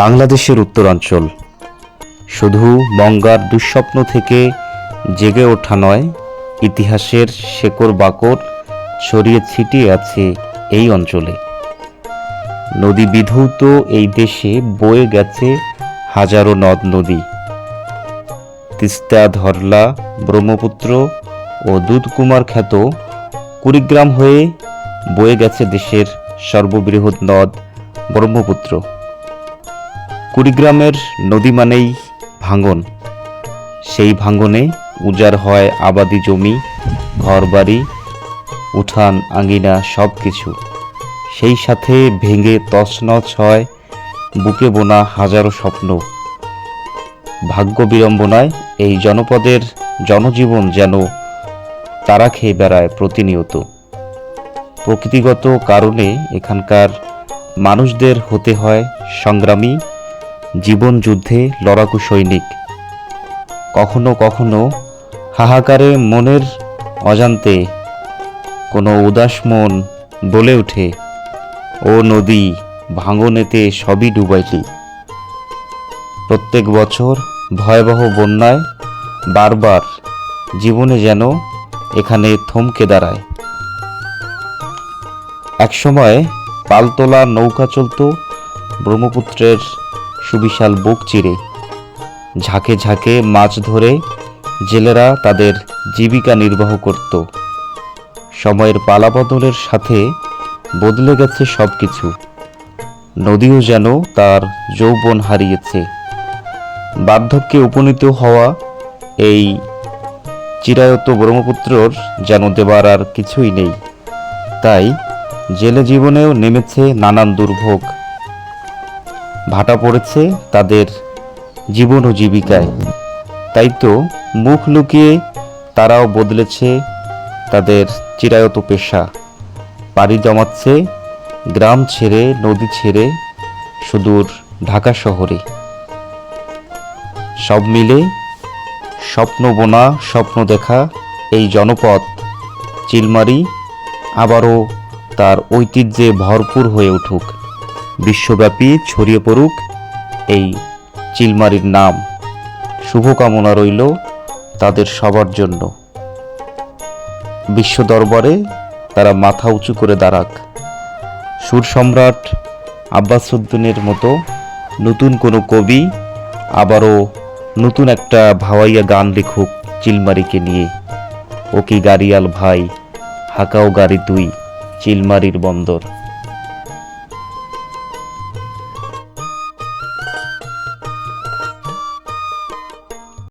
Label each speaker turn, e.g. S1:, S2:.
S1: বাংলাদেশের উত্তরাঞ্চল। শুধু মঙ্গার দুঃস্বপ্ন থেকে জেগে ওঠা নয়, ইতিহাসের শেকড় বাকড় ছড়িয়ে ছিটিয়ে আছে এই অঞ্চলে। নদী বিধৌত এই দেশে বয়ে গেছে হাজারো নদ নদী। তিস্তা, ধরলা, ব্রহ্মপুত্র ও দুধকুমার খ্যাত কুড়িগ্রাম হয়ে বয়ে গেছে দেশের সর্ববৃহৎ নদ ব্রহ্মপুত্র। কুড়িগ্রামের নদী মানেই ভাঙন। সেই ভাঙনে উজাড় হয় আবাদি জমি, ঘরবাড়ি, উঠান আঙ্গিনা সব কিছু সেই সাথে ভেঙে তছনছ হয় বুকে বোনা হাজারো স্বপ্ন। ভাগ্য বিড়ম্বনায় এই জনপদের জনজীবন যেন তারা খেয়ে বেড়ায় প্রতিনিয়ত। প্রকৃতিগত কারণে এখানকার মানুষদের হতে হয় সংগ্রামী জীবন যুদ্ধে লড়াকু সৈনিক। কখনো কখনো হাহাকারে মনের অজান্তে কোনো উদাস মন বলে ওঠে, ও নদী, ভাঙনেতে সবই ডুবাইলি। প্রত্যেক বছর ভয়াবহ বন্যায় বারবার জীবনে যেন এখানে থমকে দাঁড়ায়। একসময় পালতোলা নৌকা চলত ব্রহ্মপুত্রের সুবিশাল বুক চিরে। ঝাঁকে ঝাঁকে মাছ ধরে জেলেরা তাদের জীবিকা নির্বাহ করত। সময়ের পালাবদলের সাথে বদলে গেছে সব কিছু নদীও যেন তার যৌবন হারিয়েছে। বার্ধক্যে উপনীত হওয়া এই চিরায়ত ব্রহ্মপুত্রর যেন দেবার আর কিছুই নেই। তাই জেলে জীবনেও নেমেছে নানান দুর্ভোগ। ভাটা পড়েছে তাদের জীবন ও জীবিকায়। তাই তো মুখ লুকিয়ে তারাও বদলেছে তাদের চিরায়ত পেশা। পাড়ি জমাচ্ছে গ্রাম ছেড়ে, নদী ছেড়ে, সুদূর ঢাকা শহরে। সব মিলে স্বপ্ন বোনা, স্বপ্ন দেখা, এই জনপদ চিলমারি আবারও তার ঐতিহ্যে ভরপুর হয়ে উঠুক। বিশ্বব্যাপী ছড়িয়ে পড়ুক এই চিলমারির নাম। শুভকামনা রইল তাদের সবার জন্য। বিশ্ব দরবারে তারা মাথা উঁচু করে দাঁড়াক। সুর সম্রাট আব্বাসুদ্দিনের মতো নতুন কোনো কবি আবারও নতুন একটা ভাওয়াইয়া গান লিখুক চিলমারিকে নিয়ে। ও কি গাড়িয়াল ভাই, হাকাও গাড়ি তুই, চিলমারির বন্দর।